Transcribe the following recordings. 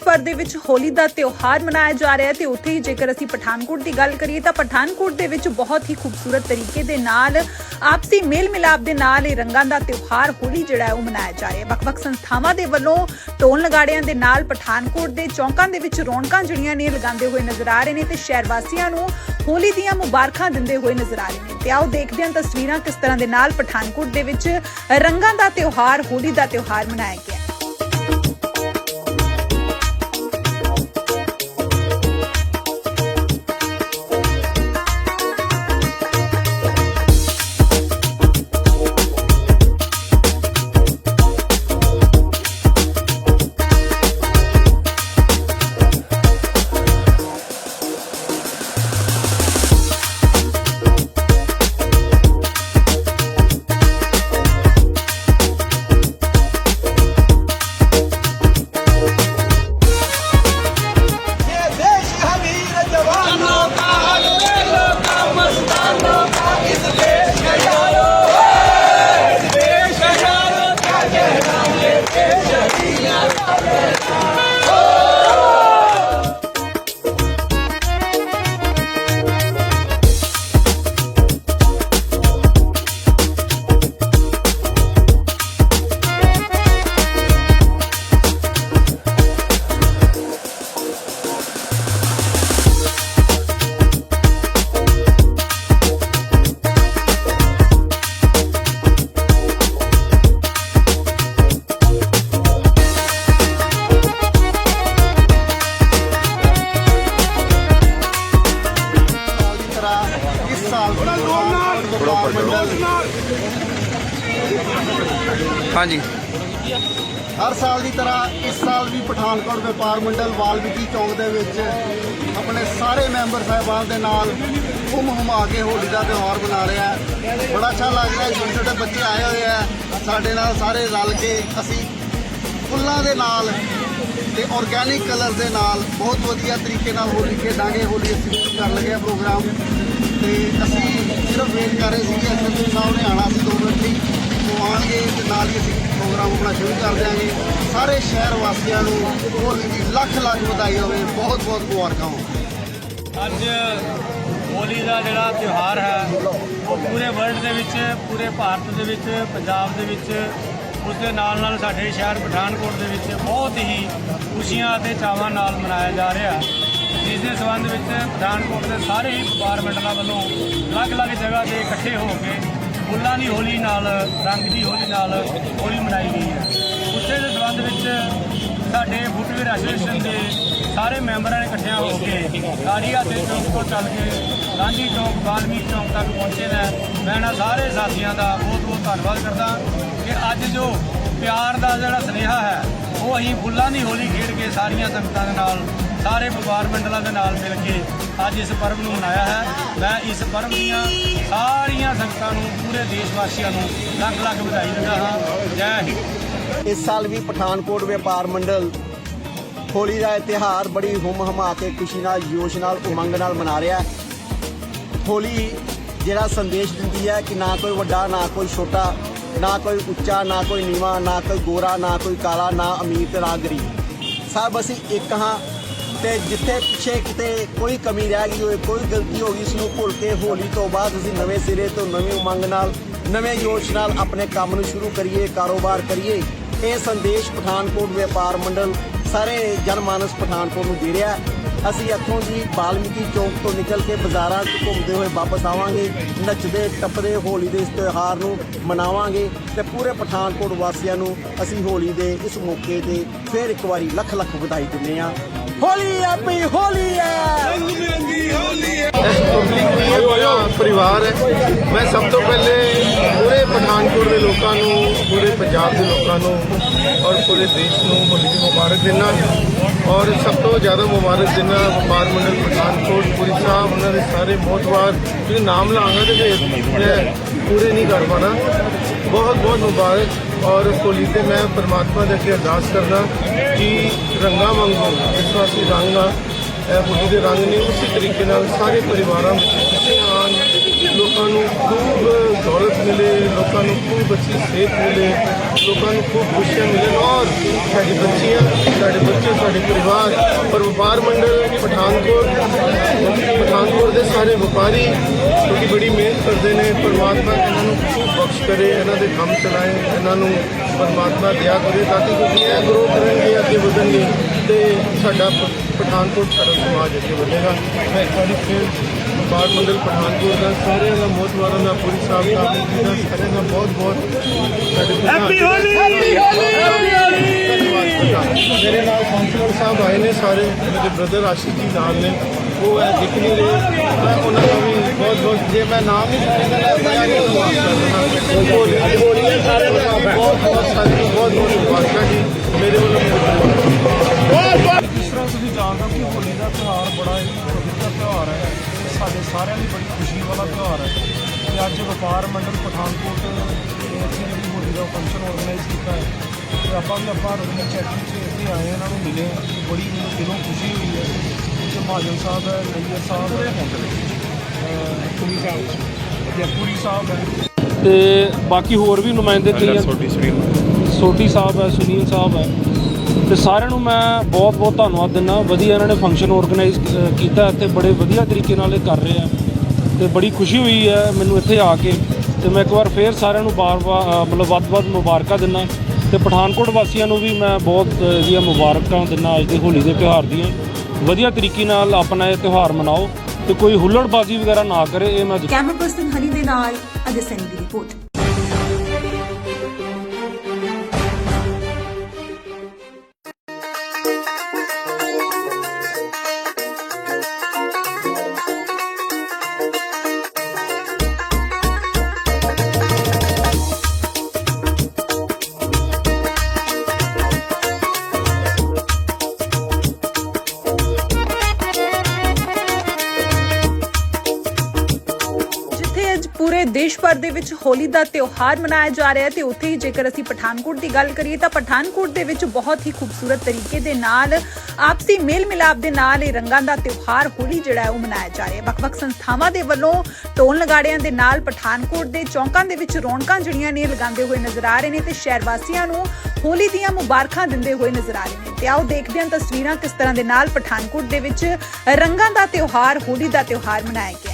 ਦੇਸ਼ ਭਰ ਦੇ ਵਿੱਚ ਹੋਲੀ ਦਾ ਤਿਉਹਾਰ ਮਨਾਇਆ ਜਾ ਰਿਹਾ ਹੈ ਤੇ ਉੱਥੇ ਹੀ ਜੇਕਰ ਅਸੀਂ ਪਠਾਨਕੋਟ ਦੀ ਗੱਲ ਕਰੀਏ ਤਾਂ ਪਠਾਨਕੋਟ ਦੇ ਵਿੱਚ ਬਹੁਤ ਹੀ ਖੂਬਸੂਰਤ ਤਰੀਕੇ ਦੇ ਨਾਲ, ਆਪਸੀ ਮੇਲ ਮਿਲਾਪ ਦੇ ਨਾਲ ਇਹ ਰੰਗਾਂ ਦਾ ਤਿਉਹਾਰ ਹੋਲੀ ਜਿਹੜਾ ਹੈ ਉਹ ਮਨਾਇਆ ਜਾ ਰਿਹਾ ਹੈ। ਵੱਖ-ਵੱਖ ਸੰਸਥਾਵਾਂ ਦੇ ਵੱਲੋਂ ਢੋਲ ਨਗਾੜਿਆਂ ਦੇ ਨਾਲ ਪਠਾਨਕੋਟ ਦੇ ਚੌਂਕਾਂ ਦੇ ਵਿੱਚ ਰੌਣਕਾਂ ਜਿਹੜੀਆਂ ਨੇ ਲਗਾਉਂਦੇ ਹੋਏ ਨਜ਼ਰ ਆ ਰਹੇ ਨੇ ਤੇ ਸ਼ਹਿਰ ਵਾਸੀਆਂ ਨੂੰ ਹੋਲੀ ਦੀਆਂ ਮੁਬਾਰਕਾਂ ਦਿੰਦੇ ਹੋਏ ਨਜ਼ਰ ਆ ਰਹੇ ਨੇ। ਤੇ ਆਓ ਦੇਖਦੇ ਹਾਂ ਤਸਵੀਰਾਂ ਕਿਸ ਤਰ੍ਹਾਂ ਦੇ ਨਾਲ ਪਠਾਨਕੋਟ ਦੇ ਵਿੱਚ ਰੰਗਾਂ ਦਾ ਤਿਉਹਾਰ, ਹੋਲੀ ਦਾ ਤਿਉਹਾਰ ਮਨਾਇਆ ਗਿਆ ਸਾਡੇ ਨਾਲ ਸਾਰੇ ਰਲ ਕੇ ਅਸੀਂ ਫੁੱਲਾਂ ਦੇ ਨਾਲ ਤੇ ਆਰਗੈਨਿਕ ਕਲਰ ਦੇ ਨਾਲ ਬਹੁਤ ਵਧੀਆ ਤਰੀਕੇ ਨਾਲ ਹੋਲੀ ਖੇਡਾਂਗੇ, ਹੋਲੀ ਅਸੀਂ ਸ਼ੁਰੂ ਕਰਨ ਲੱਗੇ ਆ ਪ੍ਰੋਗਰਾਮ ਤੇ ਅਸੀਂ ਸਿਰਫ ਵੇਟ ਕਰ ਰਹੇ ਸੀ ਕਿ ਐਸਐਸਪੀ ਸਾਹਿਬ ਨੇ ਆਣਾ ਸੀ 2 ਮਿੰਟ ਲਈ, ਉਹ ਆਉਣਗੇ ਤੇ ਨਾਲ ਹੀ ਅਸੀਂ ਪ੍ਰੋਗਰਾਮ ਆਪਣਾ ਸ਼ੁਰੂ ਕਰ ਦਿਆਂਗੇ। ਸਾਰੇ ਸ਼ਹਿਰ ਵਾਸੀਆਂ ਨੂੰ ਹੋਲੀ ਦੀ ਲੱਖ ਲੱਖ ਵਧਾਈ ਹੋਵੇ ਬਹੁਤ ਬਹੁਤ ਮੁਬਾਰਕਾਂ ਹੋਣ। ਅੱਜ ਹੋਲੀ ਦਾ ਜਿਹੜਾ ਤਿਉਹਾਰ ਹੈ, ਉਹ ਪੂਰੇ ਵਰਲਡ ਦੇ ਵਿੱਚ, ਪੂਰੇ ਭਾਰਤ ਦੇ ਵਿੱਚ, ਪੰਜਾਬ ਦੇ ਵਿੱਚ, ਉਸ ਦੇ ਨਾਲ ਨਾਲ ਸਾਡੇ ਸ਼ਹਿਰ ਪਠਾਨਕੋਟ ਦੇ ਵਿੱਚ ਬਹੁਤ ਹੀ ਖੁਸ਼ੀਆਂ ਅਤੇ ਚਾਵਾਂ ਨਾਲ ਮਨਾਇਆ ਜਾ ਰਿਹਾ ਜਿਸ ਦੇ ਸੰਬੰਧ ਵਿੱਚ ਪਠਾਨਕੋਟ ਦੇ ਸਾਰੇ ਹੀ ਡਿਪਾਰਟਮੈਂਟਾਂ ਵੱਲੋਂ ਅਲੱਗ-ਅਲੱਗ ਜਗ੍ਹਾ ਤੇ ਇਕੱਠੇ ਹੋ ਕੇ ਫੁੱਲਾਂ ਦੀ ਹੋਲੀ ਨਾਲ, ਰੰਗ ਦੀ ਹੋਲੀ ਨਾਲ ਹੋਲੀ ਮਨਾਈ ਗਈ ਹੈ। ਉਸੇ ਦੇ ਸੰਬੰਧ ਵਿੱਚ ਸਾਡੇ ਫੁੱਟਵੇਅਰ ਐਸੋਸੀਏਸ਼ਨ ਦੇ ਸਾਰੇ ਮੈਂਬਰਾਂ ਨੇ ਇਕੱਠਿਆਂ ਹੋ ਕੇ ਕਾੜੀਆ ਤੇ ਚੌਂਕ ਤੋਂ ਚੱਲ ਕੇ ਗਾਂਧੀ ਚੌਂਕ ਬਾਲਮੀਕ ਚੌਂਕ ਤੱਕ ਪਹੁੰਚੇ ਨੇ। ਮੈਂ ਇਹਨਾਂ ਸਾਰੇ ਸਾਥੀਆਂ ਦਾ ਬਹੁਤ ਬਹੁਤ ਧੰਨਵਾਦ ਕਰਦਾ ਕਿ ਅੱਜ ਜੋ ਪਿਆਰ ਦਾ ਜਿਹੜਾ ਸੁਨੇਹਾ ਹੈ, ਉਹ ਅਸੀਂ ਫੁੱਲਾਂ ਦੀ ਹੋਲੀ ਖੇਡ ਕੇ ਸਾਰੀਆਂ ਸੰਗਤਾਂ ਦੇ ਨਾਲ, ਸਾਰੇ ਵਪਾਰ ਮੰਡਲਾਂ ਦੇ ਨਾਲ ਮਿਲ ਕੇ ਅੱਜ ਇਸ ਪਰਬ ਨੂੰ ਮਨਾਇਆ ਹੈ। ਮੈਂ ਇਸ ਪਰਬ ਦੀਆਂ ਸਾਰੀਆਂ ਸੰਗਤਾਂ ਨੂੰ, ਪੂਰੇ ਦੇਸ਼ ਵਾਸੀਆਂ ਨੂੰ ਲੱਖ ਲੱਖ ਵਧਾਈ ਦਿੰਦਾ ਹਾਂ। ਜੈ ਹਿੰਦ। ਇਸ ਸਾਲ ਵੀ ਪਠਾਨਕੋਟ ਵਪਾਰ ਮੰਡਲ ਹੋਲੀ ਦਾ ਇਹ ਤਿਉਹਾਰ ਬੜੀ ਹੁਮ ਹਮਾ ਕੇ ਖੁਸ਼ੀ ਨਾਲ, ਜੋਸ਼ ਨਾਲ, ਉਮੰਗ ਨਾਲ ਮਨਾ ਰਿਹਾ ਹੋਲੀ ਜਿਹੜਾ ਸੰਦੇਸ਼ ਦਿੰਦੀ ਹੈ ਕਿ ਨਾ ਕੋਈ ਵੱਡਾ, ਨਾ ਕੋਈ ਛੋਟਾ, ਨਾ ਕੋਈ ਉੱਚਾ, ਨਾ ਕੋਈ ਨੀਵਾਂ, ਨਾ ਕੋਈ ਗੋਰਾ, ਨਾ ਕੋਈ ਕਾਲਾ, ਨਾ ਅਮੀਰ ਤੇ ਨਾ ਗਰੀਬ। ਸਭ ਅਸੀਂ ਇੱਕ ਹਾਂ ਤੇ ਜਿੱਥੇ ਪਿੱਛੇ ਕਿਤੇ ਕੋਈ ਕਮੀ ਰਹਿ ਗਈ ਹੋਵੇ, ਕੋਈ ਗਲਤੀ ਹੋ ਗਈ ਉਸ ਨੂੰ ਭੁੱਲ ਕੇ ਹੋਲੀ ਤੋਂ ਬਾਅਦ ਅਸੀਂ ਨਵੇਂ ਸਿਰੇ ਤੋਂ ਨਵੀਂ ਉਮੰਗ ਨਾਲ, ਨਵੇਂ ਜੋਸ਼ ਨਾਲ ਆਪਣੇ ਕੰਮ ਨੂੰ ਸ਼ੁਰੂ ਕਰੀਏ, ਕਾਰੋਬਾਰ ਕਰੀਏ। ਇਹ ਸੰਦੇਸ਼ ਪਠਾਨਕੋਟ ਵਪਾਰ ਮੰਡਲ ਸਾਰੇ ਜਨਮਾਨਸ ਪਠਾਨਕੋਟ ਨੂੰ ਦੇ ਰਿਹਾ ਅਸੀਂ ਇੱਥੋਂ ਦੀ ਬਾਲਮੀਕੀ ਚੌਕ ਤੋਂ ਨਿਕਲ ਕੇ ਬਾਜ਼ਾਰਾਂ 'ਚ ਘੁੰਮਦੇ ਹੋਏ ਵਾਪਸ ਆਵਾਂਗੇ, ਨੱਚਦੇ, ਟੱਪਦੇ, ਹੋਲੀ ਦੇ ਇਸ ਤਿਉਹਾਰ ਨੂੰ ਮਨਾਵਾਂਗੇ ਤੇ ਪੂਰੇ ਪਠਾਨਕੋਟ ਵਾਸੀਆਂ ਨੂੰ ਅਸੀਂ ਹੋਲੀ ਦੇ ਇਸ ਮੌਕੇ ਤੇ ਫੇਰ ਇੱਕ ਵਾਰੀ ਲੱਖ ਲੱਖ ਵਧਾਈ ਦਿੰਦੇ ਹਾਂ। ਹੋਲੀ ਆਪੀ ਹੋਲੀ ਹੈ ਇਹ ਹੋਇਆ ਪਰਿਵਾਰ ਹੈ। ਮੈਂ ਸਭ ਤੋਂ ਪਹਿਲੇ ਪੂਰੇ ਪਠਾਨਕੋਟ ਦੇ ਲੋਕਾਂ ਨੂੰ, ਪੂਰੇ ਪੰਜਾਬ ਦੇ ਲੋਕਾਂ ਨੂੰ ਔਰ ਪੂਰੇ ਦੇਸ਼ ਨੂੰ ਹੋਲੀ ਦੀ ਮੁਬਾਰਕ ਦਿੰਦਾ ਔਰ ਸਭ ਤੋਂ ਜ਼ਿਆਦਾ ਮੁਬਾਰਕ ਦਿੰਦਾ ਵਪਾਰ ਮੰਡਲ ਪਠਾਨਕੋਟ, ਪੁਰੀ ਸਾਹਿਬ ਉਹਨਾਂ ਦੇ ਸਾਰੇ ਮੋਹਤਵਾਰ ਜਿਹੜੇ ਨਾਮ ਲਾਂਗਾ ਤੇ ਮੈਂ ਪੂਰੇ ਨਹੀਂ ਕਰ ਪਾਣਾ। ਬਹੁਤ ਬਹੁਤ ਮੁਬਾਰਕ ਔਰ ਹੋਲੀ ਤੇ ਮੈਂ ਪਰਮਾਤਮਾ ਦੇ ਅੱਗੇ ਅਰਦਾਸ ਕਰਦਾ ਕਿ ਰੰਗਾ ਵਾਂਗੂ ਇਸ ਵਾਸਤੇ ਰੰਗ ਆ ਇਹ ਹੋਲੀ ਦੇ ਰੰਗ ਨੇ ਉਸੇ ਤਰੀਕੇ ਨਾਲ ਸਾਰੇ ਪਰਿਵਾਰਾਂ ਵਿੱਚ ਖੁਸ਼ੀਆਂ ਆਉਣ ਲੋਕਾਂ ਨੂੰ ਖੂਬ ਦੌਲਤ ਮਿਲੇ, ਲੋਕਾਂ ਨੂੰ ਖੂਬ ਅੱਛੀ ਸਿਹਤ ਮਿਲੇ, ਲੋਕਾਂ ਨੂੰ ਖੂਬ ਖੁਸ਼ੀਆਂ ਮਿਲਣ ਔਰ ਸਾਡੀ ਬੱਚੀਆਂ, ਸਾਡੇ ਬੱਚੇ, ਸਾਡੇ ਪਰਿਵਾਰ ਪਰ ਵਪਾਰ ਮੰਡਲ ਪਠਾਨਕੋਟ ਪਠਾਨਕੋਟ ਦੇ ਸਾਰੇ ਵਪਾਰੀ ਕਿਉਂਕਿ ਬੜੀ ਮਿਹਨਤ ਕਰਦੇ ਨੇ, ਪਰਮਾਤਮਾ ਇਹਨਾਂ ਨੂੰ ਖੂਬ ਬਖਸ਼ ਕਰੇ, ਇਹਨਾਂ ਦੇ ਕੰਮ ਚਲਾਏ, ਇਹਨਾਂ ਨੂੰ ਪਰਮਾਤਮਾ ਦਿਆ ਕਰੇ ਤਾਂ ਕਿ ਕਿਉਂਕਿ ਇਹ ਗਰੋ ਕਰਨਗੇ ਅੱਗੇ ਵਧਣਗੇ ਤੇ ਸਾਡਾ ਪਠਾਨਕੋਟ ਸਾਡਾ ਸਮਾਜ ਅੱਗੇ ਵਧੇਗਾ। ਮੈਂ ਇੱਕ ਵਾਰੀ ਫਿਰ ਵਪਾਰ ਮੰਡਲ ਪਠਾਨਕੋਟ ਦਾ ਸਾਰਿਆਂ ਦਾ ਬਹੁਤ ਵਾਰਾਂ ਦਾ ਪੂਰੀ ਸਾਹਿਬ ਦਾ ਦਾ ਸਾਰਿਆਂ ਦਾ ਬਹੁਤ ਬਹੁਤ ਹੈਪੀ ਹੋਲੀ ਮੇਰੇ ਨਾਲ ਕਾਉਂਸਲਰ ਸਾਹਿਬ ਆਏ ਨੇ ਸਾਰੇ ਮੇਰੇ ਬ੍ਰਦਰ ਆਸ਼ਿਕ ਜੀ ਨਾਲ ਨੇ। ਉਹ ਹੈ ਦਿਖ ਨਹੀਂ ਮੈਂ ਉਹਨਾਂ ਨੂੰ ਵੀ ਬਹੁਤ ਬਹੁਤ ਜੇ ਮੈਂ ਨਾਮ ਨਹੀਂ ਸਾਰੇ ਦਾ ਲੈ ਬੋਲੀਆਂ ਸਾਰੇ ਬਹੁਤ ਬਹੁਤ ਸਾਰੇ ਬਹੁਤ ਬਹੁਤ ਮੁਬਾਰਕਾਂ ਜੀ। ਮੇਰੇ ਵੱਲੋਂ ਜਿਸ ਤਰ੍ਹਾਂ ਤੁਸੀਂ ਜਾਣਦੇ ਹੋ ਕਿ ਹੋਲੀ ਦਾ ਤਿਉਹਾਰ ਬੜਾ ਹੀ ਪਵਿੱਤਰ ਤਿਉਹਾਰ ਹੈ ਇਹ ਸਾਡੇ ਸਾਰਿਆਂ ਲਈ ਬੜੀ ਖੁਸ਼ੀ ਵਾਲਾ ਤਿਉਹਾਰ ਹੈ। ਤੇ ਅੱਜ ਵਪਾਰ ਮੰਡਲ ਪਠਾਨਕੋਟ ਨੇ ਇੱਥੇ ਜਿਹੜੀ ਹੋਲੀ ਦਾ ਫੰਕਸ਼ਨ ਆਰਗੇਨਾਈਜ਼ ਕੀਤਾ ਹੈ ਤੇ ਆਪਾਂ ਵੀ ਆਪਾਂ ਰਵਿੰਦਰ ਚੈਟਰੀ ਚ ਇੱਥੇ ਆਏ ਇਹਨਾਂ ਨੂੰ ਮਿਲੇ ਬੜੀ ਮੈਨੂੰ ਦਿਲੋਂ ਖੁਸ਼ੀ ਹੋਈ ਹੈ ਕਿ ਮਹਾਜਨ ਸਾਹਿਬ ਹੈ ਨਈਅਰ ਸਾਹਿਬ ਹੈ। ਪੁਰੀ ਸਾਹਿਬ। ਜੈਪੂਰੀ ਸਾਹਿਬ ਹੈ। ਤੇ ਬਾਕੀ ਹੋਰ ਵੀ ਨੁਮਾਇੰਦੇ ਕਈ ਆ। ਸੋਢੀ ਸਾਹਿਬ ਹੈ ਸੁਨੀਲ ਸਾਹਿਬ ਹੈ। ਤੇ ਸਾਰਿਆਂ ਨੂੰ ਮੈਂ ਬਹੁਤ ਬਹੁਤ ਧੰਨਵਾਦ ਦਿੰਦਾ। ਵਧੀਆ ਇਹਨਾਂ ਨੇ ਫੰਕਸ਼ਨ ਆਰਗੇਨਾਈਜ਼ ਕੀਤਾ ਤੇ ਬੜੇ ਵਧੀਆ ਤਰੀਕੇ ਨਾਲ ਇਹ ਕਰ ਰਹੇ ਆ। ਤੇ ਬੜੀ ਖੁਸ਼ੀ ਹੋਈ ਹੈ ਮੈਨੂੰ ਇੱਥੇ ਆ ਕੇ। ਤੇ ਮੈਂ ਇੱਕ ਵਾਰ ਫੇਰ ਸਾਰਿਆਂ ਨੂੰ ਬਾਰ-ਬਾਰ ਅ, ਮਤਲਬ ਵੱਧ-ਵੱਧ ਮੁਬਾਰਕਾਂ ਦਿੰਦਾ। ਤੇ ਪਠਾਨਕੋਟ ਵਾਸੀਆਂ ਨੂੰ ਵੀ ਮੈਂ ਬਹੁਤ ਅ, ਇਹਦੀਆਂ ਮੁਬਾਰਕਾਂ ਦਿੰਦਾ ਅੱਜ ਦੀ ਹੋਲੀ ਦੇ ਤਿਉਹਾਰ ਦੀਆਂ। ਵਧੀਆ ਤਰੀਕੇ ਨਾਲ ਆਪਣਾ ਇਹ ਤਿਉਹਾਰ ਮਨਾਓ ਤੇ ਕੋਈ ਹੁੱਲੜਬਾਜ਼ੀ ਵਗੈਰਾ ਨਾ ਕਰੇ ਇਹ ਮੈਂ ਕੈਮਰਾ ਪਰਸਨ ਹਨੀ ਦੇ ਨਾਲ ਅਜੇ ਸੈਨੀ ਦੀ ਰਿਪੋਰਟ। ਭਰ ਦੇ ਵਿੱਚ ਹੋਲੀ ਦਾ ਤਿਉਹਾਰ ਮਨਾਇਆ ਜਾ ਰਿਹਾ ਹੈ ਤੇ ਉੱਥੇ ਹੀ ਜੇਕਰ ਅਸੀਂ ਪਠਾਨਕੋਟ ਦੀ ਗੱਲ ਕਰੀਏ ਤਾਂ ਪਠਾਨਕੋਟ ਦੇ ਵਿੱਚ ਬਹੁਤ ਹੀ ਖੂਬਸੂਰਤ ਤਰੀਕੇ ਦੇ ਨਾਲ, ਆਪਸੀ ਮੇਲ ਮਿਲਾਪ ਦੇ ਨਾਲ ਇਹ ਰੰਗਾਂ ਦਾ ਤਿਉਹਾਰ ਹੋਲੀ ਜਿਹੜਾ ਹੈ ਉਹ ਮਨਾਇਆ ਜਾ ਰਿਹਾ ਹੈ। ਵੱਖ-ਵੱਖ ਸੰਸਥਾਵਾਂ ਦੇ ਵੱਲੋਂ ਢੋਲ ਨਗਾੜਿਆਂ ਦੇ ਨਾਲ ਪਠਾਨਕੋਟ ਦੇ ਚੌਂਕਾਂ ਦੇ ਵਿੱਚ ਰੌਣਕਾਂ ਜਿਹੜੀਆਂ ਨੇ ਲਗਾਉਂਦੇ ਹੋਏ ਨਜ਼ਰ ਆ ਰਹੇ ਨੇ ਤੇ ਸ਼ਹਿਰ ਵਾਸੀਆਂ ਨੂੰ ਹੋਲੀ ਦੀਆਂ ਮੁਬਾਰਕਾਂ ਦਿੰਦੇ ਹੋਏ ਨਜ਼ਰ ਆ ਰਹੇ ਨੇ। ਤੇ ਆਓ ਦੇਖਦੇ ਹਾਂ ਤਸਵੀਰਾਂ ਕਿਸ ਤਰ੍ਹਾਂ ਦੇ ਨਾਲ ਪਠਾਨਕੋਟ ਦੇ ਵਿੱਚ ਰੰਗਾਂ ਦਾ ਤਿਉਹਾਰ, ਹੋਲੀ ਦਾ ਤਿਉਹਾਰ ਮਨਾਇਆ ਗਿਆ।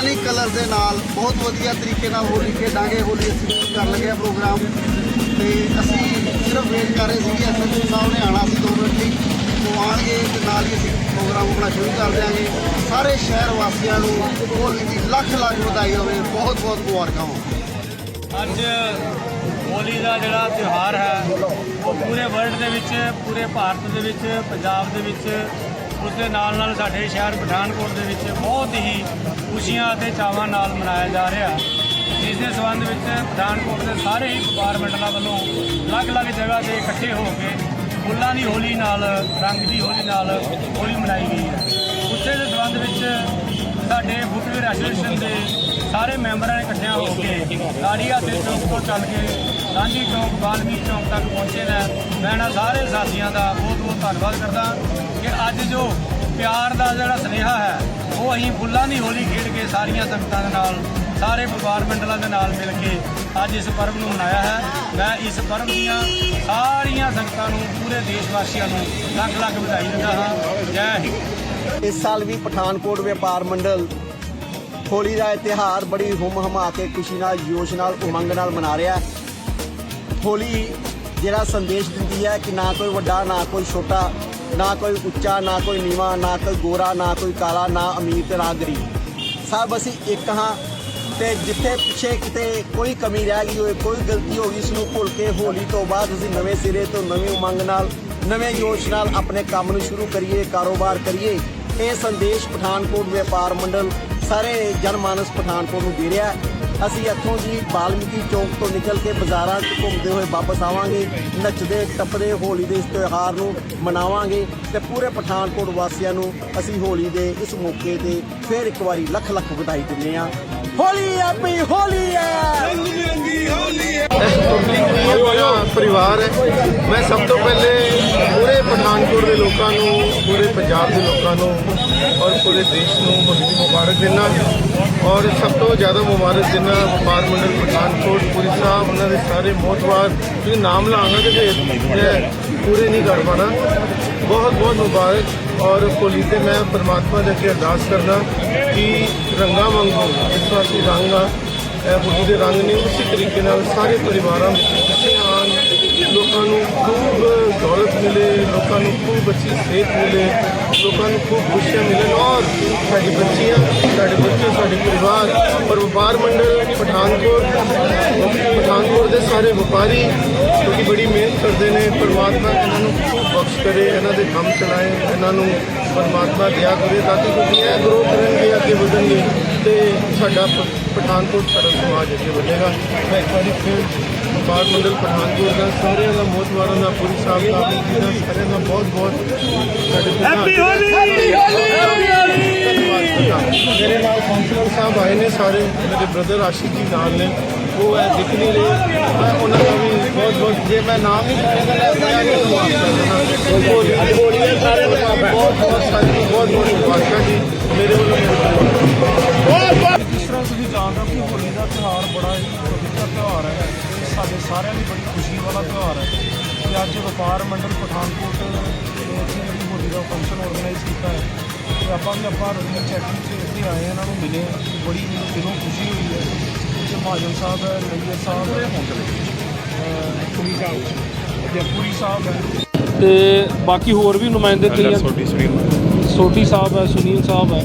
ਤੇ ਕਲਰ ਦੇ ਨਾਲ ਬਹੁਤ ਵਧੀਆ ਤਰੀਕੇ ਨਾਲ ਹੋਲੀ ਖੇਡਾਂਗੇ, ਹੋਲੀ ਅਸੀਂ ਕਰਨ ਲੱਗੇ ਪ੍ਰੋਗਰਾਮ ਤੇ ਅਸੀਂ ਸਿਰਫ ਵੇਟ ਕਰ ਰਹੇ ਸੀ ਕਿ ਐਸਐਸਪੀ ਸਾਹਿਬ ਨੇ ਆਣਾ ਸੀ 2 ਮਿੰਟ ਲਈ। ਉਹ ਆਉਣਗੇ ਤੇ ਨਾਲ ਹੀ ਅਸੀਂ ਪ੍ਰੋਗਰਾਮ ਆਪਣਾ ਸ਼ੁਰੂ ਕਰ ਦਿਆਂਗੇ। ਸਾਰੇ ਸ਼ਹਿਰ ਵਾਸੀਆਂ ਨੂੰ ਹੋਲੀ ਦੀ ਲੱਖ ਲੱਖ ਵਧਾਈ ਹੋਵੇ, ਬਹੁਤ ਬਹੁਤ ਮੁਬਾਰਕਾਂ ਹੋਣ। ਅੱਜ ਹੋਲੀ ਦਾ ਜਿਹੜਾ ਤਿਉਹਾਰ ਹੈ, ਉਹ ਪੂਰੇ ਵਰਲਡ ਦੇ ਵਿੱਚ, ਪੂਰੇ ਭਾਰਤ ਦੇ ਵਿੱਚ, ਪੰਜਾਬ ਦੇ ਵਿੱਚ ਉਸ ਦੇ ਨਾਲ ਨਾਲ ਸਾਡੇ ਸ਼ਹਿਰ ਪਠਾਨਕੋਟ ਦੇ ਵਿੱਚ ਬਹੁਤ ਹੀ ਖੁਸ਼ੀਆਂ ਅਤੇ ਚਾਵਾਂ ਨਾਲ ਮਨਾਇਆ ਜਾ ਰਿਹਾ ਜਿਸ ਦੇ ਸਬੰਧ ਵਿੱਚ ਪਠਾਨਕੋਟ ਦੇ ਸਾਰੇ ਹੀ ਵਪਾਰ ਮੰਡਲਾਂ ਵੱਲੋਂ ਅਲੱਗ-ਅਲੱਗ ਜਗ੍ਹਾ ਤੇ ਇਕੱਠੇ ਹੋ ਕੇ ਫੁੱਲਾਂ ਦੀ ਹੋਲੀ ਨਾਲ, ਰੰਗ ਦੀ ਹੋਲੀ ਨਾਲ ਹੋਲੀ ਮਨਾਈ ਗਈ ਹੈ। ਉਸੇ ਦੇ ਸਬੰਧ ਵਿੱਚ ਸਾਡੇ ਫੁੱਟਵੇਅਰ ਐਸੋਸੀਏਸ਼ਨ ਦੇ ਸਾਰੇ ਮੈਂਬਰਾਂ ਨੇ ਇਕੱਠਿਆਂ ਹੋ ਕੇ ਲਾੜੀ ਹਾਤੇ ਚੌਕ ਤੋਂ ਚੱਲ ਕੇ ਗਾਂਧੀ ਚੌਕ, ਬਾਲਮੀ ਚੌਕ ਤੱਕ ਪਹੁੰਚੇ ਨੇ। ਮੈਂ ਇਹਨਾਂ ਸਾਰੇ ਸਾਥੀਆਂ ਦਾ ਬਹੁਤ ਬਹੁਤ ਧੰਨਵਾਦ ਕਰਦਾ ਕਿ ਅੱਜ ਜੋ ਪਿਆਰ ਦਾ ਜਿਹੜਾ ਸੁਨੇਹਾ ਹੈ, ਉਹ ਅਸੀਂ ਫੁੱਲਾਂ ਦੀ ਹੋਲੀ ਖੇਡ ਕੇ ਸਾਰੀਆਂ ਸੰਗਤਾਂ ਦੇ ਨਾਲ, ਸਾਰੇ ਵਪਾਰ ਮੰਡਲਾਂ ਦੇ ਨਾਲ ਮਿਲ ਕੇ ਅੱਜ ਇਸ ਪਰਬ ਨੂੰ ਮਨਾਇਆ ਹੈ। ਮੈਂ ਇਸ ਪਰਬ ਦੀਆਂ ਸਾਰੀਆਂ ਸੰਗਤਾਂ ਨੂੰ, ਪੂਰੇ ਦੇਸ਼ ਵਾਸੀਆਂ ਨੂੰ ਲੱਖ ਲੱਖ ਵਧਾਈ ਦਿੰਦਾ ਹਾਂ। ਜੈ ਹਿੰਦ। ਇਸ ਸਾਲ ਵੀ ਪਠਾਨਕੋਟ ਵਪਾਰ ਮੰਡਲ ਹੋਲੀ ਦਾ ਤਿਉਹਾਰ ਬੜੀ ਹੁਮ ਹਮਾ ਕੇ ਖੁਸ਼ੀ ਨਾਲ, ਜੋਸ਼ ਨਾਲ, ਉਮੰਗ ਨਾਲ ਮਨਾ ਰਿਹਾ ਹੈ। ਹੋਲੀ ਜਿਹੜਾ ਸੰਦੇਸ਼ ਦਿੰਦੀ ਹੈ ਕਿ ਨਾ ਕੋਈ ਵੱਡਾ, ਨਾ ਕੋਈ ਛੋਟਾ, ਨਾ ਕੋਈ ਉੱਚਾ, ਨਾ ਕੋਈ ਨੀਵਾਂ, ਨਾ ਕੋਈ ਗੋਰਾ, ਨਾ ਕੋਈ ਕਾਲਾ, ਨਾ ਅਮੀਰ ਤੇ ਨਾ ਗਰੀਬ। ਸਭ ਅਸੀਂ ਇੱਕ ਹਾਂ ਤੇ ਜਿੱਥੇ ਪਿੱਛੇ ਕਿਤੇ ਕੋਈ ਕਮੀ ਰਹਿ ਗਈ ਹੋਵੇ, ਕੋਈ ਗਲਤੀ ਹੋ ਗਈ ਇਸ ਨੂੰ ਭੁੱਲ ਕੇ ਹੋਲੀ ਤੋਂ ਬਾਅਦ ਅਸੀਂ ਨਵੇਂ ਸਿਰੇ ਤੋਂ ਨਵੀਂ ਉਮੰਗ ਨਾਲ, ਨਵੇਂ ਜੋਸ਼ ਨਾਲ ਆਪਣੇ ਕੰਮ ਨੂੰ ਸ਼ੁਰੂ ਕਰੀਏ, ਕਾਰੋਬਾਰ ਕਰੀਏ। ਇਹ ਸੰਦੇਸ਼ ਪਠਾਨਕੋਟ ਵਪਾਰ ਮੰਡਲ ਸਾਰੇ ਜਨਮਾਨਸ ਪਠਾਨਕੋਟ ਨੂੰ ਦੇ ਰਿਹਾ ਅਸੀਂ ਇੱਥੋਂ ਦੀ ਬਾਲਮੀਕੀ ਚੌਕ ਤੋਂ ਨਿਕਲ ਕੇ ਬਾਜ਼ਾਰਾਂ 'ਚ ਘੁੰਮਦੇ ਹੋਏ ਵਾਪਸ ਆਵਾਂਗੇ, ਨੱਚਦੇ, ਟੱਪਦੇ ਹੋਲੀ ਦੇ ਇਸ ਤਿਉਹਾਰ ਨੂੰ ਮਨਾਵਾਂਗੇ ਤੇ ਪੂਰੇ ਪਠਾਨਕੋਟ ਵਾਸੀਆਂ ਨੂੰ ਅਸੀਂ ਹੋਲੀ ਦੇ ਇਸ ਮੌਕੇ ਤੇ ਫਿਰ ਇੱਕ ਵਾਰੀ ਲੱਖ ਲੱਖ ਵਧਾਈ ਦਿੰਦੇ ਹਾਂ। ਹੋਲੀ ਆਪਣੀ ਹੋਲੀ ਹੈ। ਪਬਲਿਕ ਵੀ ਇਹ ਪਰਿਵਾਰ ਹੈ। ਮੈਂ ਸਭ ਤੋਂ ਪਹਿਲੇ ਪੂਰੇ ਪਠਾਨਕੋਟ ਦੇ ਲੋਕਾਂ ਨੂੰ, ਪੂਰੇ ਪੰਜਾਬ ਦੇ ਲੋਕਾਂ ਨੂੰ ਔਰ ਪੂਰੇ ਦੇਸ਼ ਨੂੰ ਹੋਲੀ ਮੁਬਾਰਕ ਦਿੰਦਾ ਔਰ ਸਭ ਤੋਂ ਜ਼ਿਆਦਾ ਮੁਬਾਰਕ ਦਿੰਦਾ ਵਪਾਰ ਮੰਡਲ ਪਠਾਨਕੋਟ ਪੁਰੀ ਸਾਹਿਬ, ਉਹਨਾਂ ਦੇ ਸਾਰੇ ਮੋਹਤਵਾਰ। ਤੁਸੀਂ ਨਾਮ ਲਾਉਣਾ ਤੇ ਪੂਰੇ ਨਹੀਂ ਕਰ ਪਾਣਾ। ਬਹੁਤ ਬਹੁਤ ਮੁਬਾਰਕ। ਔਰ ਹੋਲੀ ਤੇ ਮੈਂ ਪਰਮਾਤਮਾ ਦੇ ਅੱਗੇ ਅਰਦਾਸ ਕਰਦਾ ਕਿ ਰੰਗਾਂ ਵਾਂਗੂ, ਜਿਸ ਤਰ੍ਹਾਂ ਅਸੀਂ ਰੰਗ ਆ, ਇਹ ਹੋਲੀ ਦੇ ਰੰਗ ਨੇ, ਉਸੇ ਤਰੀਕੇ ਨਾਲ ਸਾਰੇ ਪਰਿਵਾਰਾਂ ਵਿੱਚ ਇਕੱਠੇ ਲੋਕਾਂ ਨੂੰ ਖੂਬ ਦੌਲਤ ਮਿਲੇ, ਲੋਕਾਂ ਨੂੰ ਖੂਬ ਅੱਛੀ ਸਿਹਤ ਮਿਲੇ, ਲੋਕਾਂ ਨੂੰ ਖੂਬ ਖੁਸ਼ੀਆਂ ਮਿਲਣ ਔਰ ਸਾਡੀ ਬੱਚੀਆਂ, ਸਾਡੇ ਬੱਚੇ, ਸਾਡੇ ਪਰਿਵਾਰ ਔਰ ਵਪਾਰ ਮੰਡਲ ਪਠਾਨਕੋਟ ਪਠਾਨਕੋਟ ਦੇ ਸਾਰੇ ਵਪਾਰੀ ਕਿਉਂਕਿ ਬੜੀ ਮਿਹਨਤ ਕਰਦੇ ਨੇ, ਪਰਮਾਤਮਾ ਇਹਨਾਂ ਨੂੰ ਖੂਬ ਬਖਸ਼ ਕਰੇ, ਇਹਨਾਂ ਦੇ ਕੰਮ ਚਲਾਏ, ਇਹਨਾਂ ਨੂੰ ਪਰਮਾਤਮਾ ਦਿਆ ਕਰੇ ਤਾਂ ਕਿ ਕਿਉਂਕਿ ਇਹ ਗਰੋ ਕਰਨਗੇ, ਅੱਗੇ ਵਧਣਗੇ ਤੇ ਸਾਡਾ ਪ- ਪਠਾਨਕੋਟ ਸਾਡਾ ਸਮਾਜ ਅੱਗੇ ਵਧੇਗਾ। ਮੈਂ ਇੱਕ ਵਾਰੀ ਫਿਰ ਵਪਾਰ ਮੰਡਲ ਪਠਾਨਕੋਟ ਦਾ ਸਾਰਿਆਂ ਦਾ ਮੋਹਤਵਾਰਾਂ ਦਾ ਪੂਰੀ ਸਾਹਿਬ ਦਾ ਜੀ ਦਾ ਸਾਰਿਆਂ ਦਾ ਬਹੁਤ ਬਹੁਤ ਹੈਪੀ ਹੋਲੀ ਮੇਰੇ ਨਾਲ ਕਾਉਂਸਲਰ ਸਾਹਿਬ ਆਏ ਨੇ ਸਾਰੇ ਮੇਰੇ ਬ੍ਰਦਰ ਆਸ਼ਿਕ ਜੀ ਨਾਲ ਨੇ। ਉਹ ਹੈ ਦਿਖ ਨਹੀਂ ਰਹੇ ਮੈਂ ਉਹਨਾਂ ਦਾ ਵੀ ਬਹੁਤ ਬਹੁਤ ਜੇ ਮੈਂ ਨਾਮ ਨਹੀਂ ਲਿਖਿਆ ਤਾਂ ਮੈਂ ਦੇ ਸਾਰੇ ਬਹੁਤ ਬਹੁਤ ਸਾਰੀ ਬਹੁਤ ਬਹੁਤ ਮੁਬਾਰਕਾਂ ਜੀ। ਮੇਰੇ ਵੱਲੋਂ ਜਿਸ ਤਰ੍ਹਾਂ ਤੁਸੀਂ ਜਾਣਦੇ ਹੋ ਕਿ ਹੋਲੀ ਦਾ ਤਿਉਹਾਰ ਬੜਾ ਹੀ ਪਵਿੱਤਰ ਤਿਉਹਾਰ ਹੈ ਸਾਡੇ ਸਾਰਿਆਂ ਲਈ ਬੜੀ ਖੁਸ਼ੀ ਵਾਲਾ ਤਿਉਹਾਰ ਹੈ ਤੇ ਅੱਜ ਵਪਾਰ ਮੰਡਲ ਪਠਾਨਕੋਟ ਨੇ ਇੱਥੇ ਜਿਹੜੀ ਹੋਲੀ ਦਾ ਫੰਕਸ਼ਨ ਆਰਗੇਨਾਈਜ਼ ਕੀਤਾ ਹੈ ਤੇ ਆਪਾਂ ਵੀ ਆਪਾਂ ਰਵੀਨ ਚੈਕਿੰਗ 'ਚ ਇੱਥੇ ਆਏ ਹਾਂ, ਇਹਨਾਂ ਨੂੰ ਮਿਲੇ ਹਾਂ। ਬੜੀ ਮੈਨੂੰ ਦਿਲੋਂ ਖੁਸ਼ੀ ਹੋਈ ਹੈ ਕਿ ਮਹਾਜਨ ਸਾਹਿਬ ਹੈ ਨਈਅਰ ਸਾਹਿਬ ਹੈ ਪੁਰੀ ਸਾਹਿਬ ਜਪੂਰੀ ਸਾਹਿਬ ਹੈ। ਤੇ ਬਾਕੀ ਹੋਰ ਵੀ ਨੁਮਾਇੰਦੇ ਕਈ ਸੋਢੀ ਸਾਹਿਬ ਹੈ ਸੁਨੀਲ ਸਾਹਿਬ ਹੈ।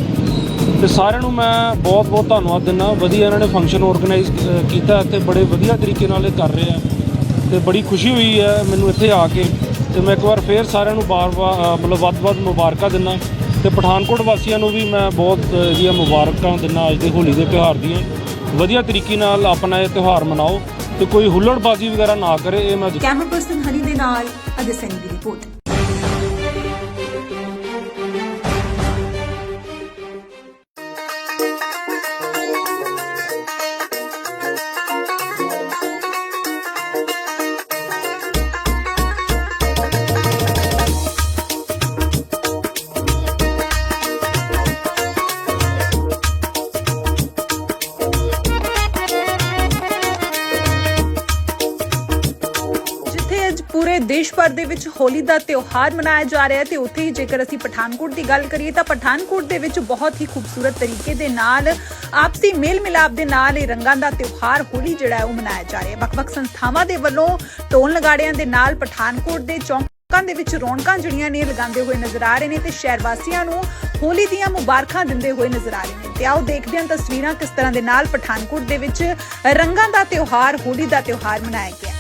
ਤੇ ਸਾਰਿਆਂ ਨੂੰ ਮੈਂ ਬਹੁਤ ਬਹੁਤ ਧੰਨਵਾਦ ਦਿੰਦਾ। ਵਧੀਆ ਇਹਨਾਂ ਨੇ ਫੰਕਸ਼ਨ ਆਰਗੇਨਾਈਜ਼ ਕੀਤਾ ਤੇ ਬੜੇ ਵਧੀਆ ਤਰੀਕੇ ਨਾਲ ਇਹ ਕਰ ਰਹੇ ਆ। ਤੇ ਬੜੀ ਖੁਸ਼ੀ ਹੋਈ ਹੈ ਮੈਨੂੰ ਇੱਥੇ ਆ ਕੇ। ਤੇ ਮੈਂ ਇੱਕ ਵਾਰ ਫੇਰ ਸਾਰਿਆਂ ਨੂੰ ਬਾਰ-ਬਾਰ ਮਤਲਬ ਵੱਧ-ਵੱਧ ਮੁਬਾਰਕਾਂ ਦਿੰਦਾ। ਤੇ ਪਠਾਨਕੋਟ ਵਾਸੀਆਂ ਨੂੰ ਵੀ ਮੈਂ ਬਹੁਤ ਅ, ਜਿਹੜੀਆਂ ਮੁਬਾਰਕਾਂ ਦਿੰਦਾ ਅੱਜ ਦੇ ਹੋਲੀ ਦੇ ਤਿਉਹਾਰ ਦੀਆਂ। ਵਧੀਆ ਤਰੀਕੇ ਨਾਲ ਆਪਣਾ ਇਹ ਤਿਉਹਾਰ ਮਨਾਓ। ਤੇ ਕੋਈ ਹੁੱਲੜਬਾਜ਼ੀ ਵਗੈਰਾ ਨਾ ਕਰੇ ਇਹ ਮੈਂ ਕੈਮਰਾ ਪਰਸਨ ਹਨੀ ਦੇ ਨਾਲ ਅਜੇ ਸੈਨੀ ਦੀ ਰਿਪੋਰਟ। ਭਰ ਦੇ ਵਿੱਚ ਹੋਲੀ ਦਾ ਤਿਉਹਾਰ ਮਨਾਇਆ ਜਾ ਰਿਹਾ ਹੈ ਤੇ ਉੱਥੇ ਹੀ ਜੇਕਰ ਅਸੀਂ ਪਠਾਨਕੋਟ ਦੀ ਗੱਲ ਕਰੀਏ ਤਾਂ ਪਠਾਨਕੋਟ ਦੇ ਵਿੱਚ ਬਹੁਤ ਹੀ ਖੂਬਸੂਰਤ ਤਰੀਕੇ ਦੇ ਨਾਲ, ਆਪਸੀ ਮੇਲ ਮਿਲਾਪ ਦੇ ਨਾਲ ਇਹ ਰੰਗਾਂ ਦਾ ਤਿਉਹਾਰ ਹੋਲੀ ਜਿਹੜਾ ਹੈ ਉਹ ਮਨਾਇਆ ਜਾ ਰਿਹਾ ਹੈ। ਵੱਖ-ਵੱਖ ਸੰਸਥਾਵਾਂ ਦੇ ਵੱਲੋਂ ਢੋਲ ਨਗਾੜਿਆਂ ਦੇ ਨਾਲ ਪਠਾਨਕੋਟ ਦੇ ਚੌਂਕ ਚੌਂਕਾਂ ਦੇ ਵਿੱਚ ਰੌਣਕਾਂ ਜਿਹੜੀਆਂ ਨੇ ਲਗਾਉਂਦੇ ਹੋਏ ਨਜ਼ਰ ਆ ਰਹੇ ਨੇ ਤੇ ਸ਼ਹਿਰ ਵਾਸੀਆਂ ਨੂੰ ਹੋਲੀ ਦੀਆਂ ਮੁਬਾਰਕਾਂ ਦਿੰਦੇ ਹੋਏ ਨਜ਼ਰ ਆ ਰਹੇ ਨੇ। ਤੇ ਆਓ ਦੇਖਦੇ ਹਾਂ ਤਸਵੀਰਾਂ ਕਿਸ ਤਰ੍ਹਾਂ ਦੇ ਨਾਲ ਪਠਾਨਕੋਟ ਦੇ ਵਿੱਚ ਰੰਗਾਂ ਦਾ ਤਿਉਹਾਰ, ਹੋਲੀ ਦਾ ਤਿਉਹਾਰ ਮਨਾਇਆ ਗਿਆ।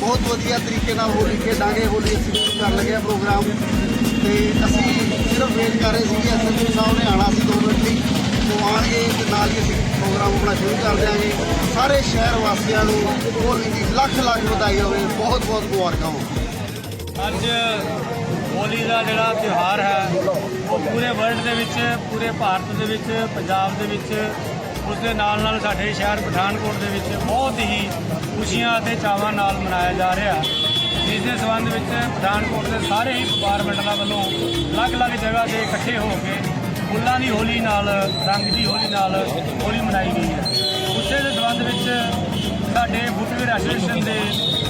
ਬਹੁਤ ਵਧੀਆ ਤਰੀਕੇ ਨਾਲ ਹੋਲੀ ਖੇਡਾਂਗੇ, ਹੋਲੀ ਅਸੀਂ ਸ਼ੁਰੂ ਕਰਨ ਲੱਗੇ ਪ੍ਰੋਗਰਾਮ। ਤੇ ਅਸੀਂ ਸਿਰਫ ਵੇਟ ਕਰ ਰਹੇ ਸੀ ਕਿ ਐਸਐਸਪੀ ਸਾਹਿਬ ਨੇ ਆਣਾ ਸੀ 2 ਮਿੰਟ ਲਈ। ਉਹ ਆਉਣਗੇ ਤੇ ਨਾਲ ਹੀ ਅਸੀਂ ਪ੍ਰੋਗਰਾਮ ਆਪਣਾ ਸ਼ੁਰੂ ਕਰ ਦਿਆਂਗੇ। ਸਾਰੇ ਸ਼ਹਿਰ ਵਾਸੀਆਂ ਨੂੰ ਹੋਲੀ ਦੀ ਲੱਖ ਲੱਖ ਵਧਾਈ ਹੋਵੇ। ਬਹੁਤ ਬਹੁਤ ਮੁਬਾਰਕਾਂ ਹੋਣ। ਅੱਜ ਹੋਲੀ ਦਾ ਜਿਹੜਾ ਤਿਉਹਾਰ ਹੈ, ਉਹ ਪੂਰੇ ਵਰਲਡ ਦੇ ਵਿੱਚ, ਪੂਰੇ ਭਾਰਤ ਦੇ ਵਿੱਚ, ਪੰਜਾਬ ਦੇ ਵਿੱਚ ਉਸ ਦੇ ਨਾਲ ਨਾਲ ਸਾਡੇ ਸ਼ਹਿਰ ਪਠਾਨਕੋਟ ਦੇ ਵਿੱਚ ਬਹੁਤ ਹੀ ਖੁਸ਼ੀਆਂ ਅਤੇ ਚਾਵਾਂ ਨਾਲ ਮਨਾਇਆ ਜਾ ਰਿਹਾ ਹੈ। ਜਿਸ ਦੇ ਸੰਬੰਧ ਵਿੱਚ ਪਠਾਨਕੋਟ ਦੇ ਸਾਰੇ ਹੀ ਵਪਾਰ ਮੰਡਲਾਂ ਵੱਲੋਂ ਅਲੱਗ-ਅਲੱਗ ਜਗ੍ਹਾ ਤੇ ਇਕੱਠੇ ਹੋ ਕੇ ਫੁੱਲਾਂ ਦੀ ਹੋਲੀ ਨਾਲ, ਰੰਗ ਦੀ ਹੋਲੀ ਨਾਲ ਹੋਲੀ ਮਨਾਈ ਗਈ ਹੈ। ਉਸੇ ਦੇ ਸੰਬੰਧ ਵਿੱਚ ਸਾਡੇ ਫੁੱਟਵੇਅਰ ਐਸੋਸੀਏਸ਼ਨ ਦੇ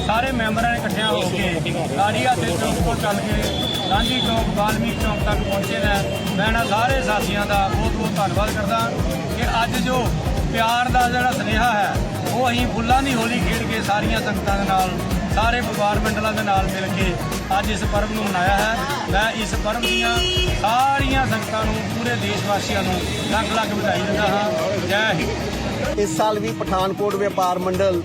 ਸਾਰੇ ਮੈਂਬਰਾਂ ਨੇ ਇਕੱਠਿਆਂ ਹੋ ਕੇ ਗਾੜੀਆ ਤੇ ਚੌਕ ਤੋਂ ਚੱਲ ਕੇ ਗਾਂਧੀ ਚੌਕ ਵਾਲਮੀਕ ਚੌਕ ਤੱਕ ਪਹੁੰਚੇ ਨੇ। ਮੈਂ ਇਹਨਾਂ ਸਾਰੇ ਸਾਥੀਆਂ ਦਾ ਬਹੁਤ ਬਹੁਤ ਧੰਨਵਾਦ ਕਰਦਾ ਕਿ ਅੱਜ ਜੋ ਪਿਆਰ ਦਾ ਜਿਹੜਾ ਸੁਨੇਹਾ ਹੈ, ਉਹ ਅਸੀਂ ਫੁੱਲਾਂ ਦੀ ਹੋਲੀ ਖੇਡ ਕੇ ਸਾਰੀਆਂ ਸੰਗਤਾਂ ਦੇ ਨਾਲ, ਸਾਰੇ ਵਪਾਰ ਮੰਡਲਾਂ ਦੇ ਨਾਲ ਮਿਲ ਕੇ ਅੱਜ ਇਸ ਪਰਬ ਨੂੰ ਮਨਾਇਆ ਹੈ। ਮੈਂ ਇਸ ਪਰਬ ਦੀਆਂ ਸਾਰੀਆਂ ਸੰਗਤਾਂ ਨੂੰ, ਪੂਰੇ ਦੇਸ਼ ਵਾਸੀਆਂ ਨੂੰ ਲੱਖ ਲੱਖ ਵਧਾਈ ਦਿੰਦਾ ਹਾਂ। ਜੈ ਹਿੰਦ। ਇਸ ਸਾਲ ਵੀ ਪਠਾਨਕੋਟ ਵਪਾਰ ਮੰਡਲ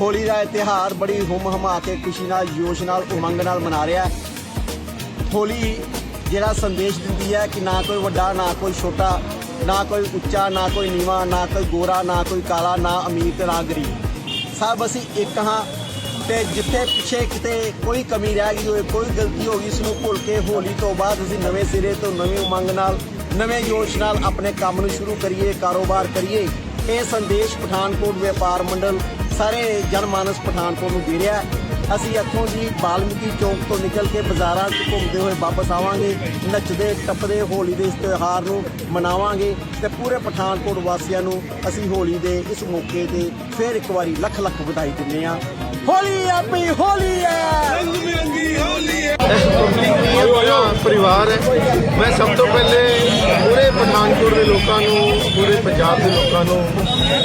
ਹੋਲੀ ਦਾ ਇਹ ਤਿਉਹਾਰ ਬੜੀ ਹੁਮ ਹਮਾ ਕੇ ਖੁਸ਼ੀ ਨਾਲ, ਜੋਸ਼ ਨਾਲ, ਉਮੰਗ ਨਾਲ ਮਨਾ ਰਿਹਾ ਹੈ। ਹੋਲੀ ਜਿਹੜਾ ਸੰਦੇਸ਼ ਦਿੰਦੀ ਹੈ ਕਿ ਨਾ ਕੋਈ ਵੱਡਾ, ਨਾ ਕੋਈ ਛੋਟਾ, ਨਾ ਕੋਈ ਉੱਚਾ, ਨਾ ਕੋਈ ਨੀਵਾਂ, ਨਾ ਕੋਈ ਗੋਰਾ, ਨਾ ਕੋਈ ਕਾਲਾ, ਨਾ ਅਮੀਰ ਤੇ ਨਾ ਗਰੀਬ। ਸਭ ਅਸੀਂ ਇੱਕ ਹਾਂ ਤੇ ਜਿੱਥੇ ਪਿੱਛੇ ਕਿਤੇ ਕੋਈ ਕਮੀ ਰਹਿ ਗਈ ਹੋਵੇ, ਕੋਈ ਗਲਤੀ ਹੋ ਗਈ ਇਸ ਨੂੰ ਭੁੱਲ ਕੇ ਹੋਲੀ ਤੋਂ ਬਾਅਦ ਅਸੀਂ ਨਵੇਂ ਸਿਰੇ ਤੋਂ ਨਵੀਂ ਉਮੰਗ ਨਾਲ, ਨਵੇਂ ਜੋਸ਼ ਨਾਲ ਆਪਣੇ ਕੰਮ ਨੂੰ ਸ਼ੁਰੂ ਕਰੀਏ, ਕਾਰੋਬਾਰ ਕਰੀਏ। ਇਹ ਸੰਦੇਸ਼ ਪਠਾਨਕੋਟ ਵਪਾਰ ਮੰਡਲ ਸਾਰੇ ਜਨਮਾਨਸ ਪਠਾਨਕੋਟ ਨੂੰ ਦੇ ਰਿਹਾ ਹੈ। ਅਸੀਂ ਇੱਥੋਂ ਦੀ ਬਾਲਮੀਕੀ ਚੌਕ ਤੋਂ ਨਿਕਲ ਕੇ ਬਾਜ਼ਾਰਾਂ 'ਚ ਘੁੰਮਦੇ ਹੋਏ ਵਾਪਸ ਆਵਾਂਗੇ, ਨੱਚਦੇ, ਟੱਪਦੇ, ਹੋਲੀ ਦੇ ਇਸ ਤਿਉਹਾਰ ਨੂੰ ਮਨਾਵਾਂਗੇ ਤੇ ਪੂਰੇ ਪਠਾਨਕੋਟ ਵਾਸੀਆਂ ਨੂੰ ਅਸੀਂ ਹੋਲੀ ਦੇ ਇਸ ਮੌਕੇ ਤੇ ਫਿਰ ਇੱਕ ਵਾਰੀ ਲੱਖ ਲੱਖ ਵਧਾਈ ਦਿੰਦੇ ਹਾਂ। ਹੋਲੀ ਆਪਣੀ, ਹੋਲੀ ਹੈ ਇਸ ਪਬਲਿਕ ਹੋਇਆ ਪਰਿਵਾਰ ਹੈ, ਮੈਂ ਸਭ ਤੋਂ ਪਹਿਲੇ ਪੂਰੇ ਪਠਾਨਕੋਟ ਦੇ ਲੋਕਾਂ ਨੂੰ, ਪੂਰੇ ਪੰਜਾਬ ਦੇ ਲੋਕਾਂ ਨੂੰ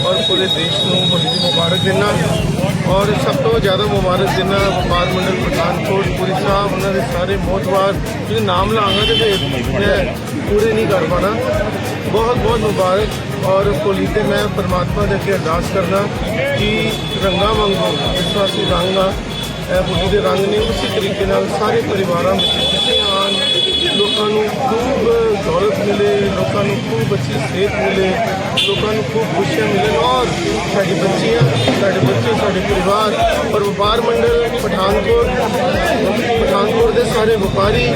ਔਰ ਪੂਰੇ ਦੇਸ਼ ਨੂੰ ਹੋਲੀ ਦੀ ਮੁਬਾਰਕ ਦਿੰਦਾ ਔਰ ਸਭ ਤੋਂ ਜ਼ਿਆਦਾ ਮੁਬਾਰਕ ਦਿੰਦਾ ਵਪਾਰ ਮੰਡਲ ਪਠਾਨਕੋਟ, ਪੁਰੀ ਸਾਹਿਬ ਉਹਨਾਂ ਦੇ ਸਾਰੇ ਮੋਹਤਵਾਰ ਜਿਹੜੇ ਨਾਮ ਲਾਂਗਾ ਤੇ ਫਿਰ ਮੈਂ ਪੂਰੇ ਨਹੀਂ ਕਰ ਪਾਣਾ। ਬਹੁਤ ਬਹੁਤ ਮੁਬਾਰਕ ਔਰ ਹੋਲੀ ਤੇ ਮੈਂ ਪਰਮਾਤਮਾ ਦੇ ਅੱਗੇ ਅਰਦਾਸ ਕਰਦਾ ਕਿ ਰੰਗਾਂ ਵਾਂਗੂ ਇਸ ਵਾਸਤੇ ਰੰਗ ਆ ਇਹ ਦੇ ਰੰਗ ਨੇ, ਉਸੇ ਤਰੀਕੇ ਨਾਲ ਸਾਰੇ ਪਰਿਵਾਰਾਂ ਵਿੱਚ ਲੋਕਾਂ ਨੂੰ ਖੂਬ ਦੌਲਤ ਮਿਲੇ, ਲੋਕਾਂ ਨੂੰ ਖੂਬ ਅੱਛੀ ਸਿਹਤ ਮਿਲੇ, ਲੋਕਾਂ ਨੂੰ ਖੂਬ ਖੁਸ਼ੀਆਂ ਮਿਲਣ ਔਰ ਸਾਡੀ ਬੱਚੀਆਂ ਸਾਡੇ ਬੱਚੇ, ਸਾਡੇ ਪਰਿਵਾਰ, ਔਰ ਵਪਾਰ ਮੰਡਲ ਪਠਾਨਕੋਟ ਪਠਾਨਕੋਟ ਦੇ ਸਾਰੇ ਵਪਾਰੀ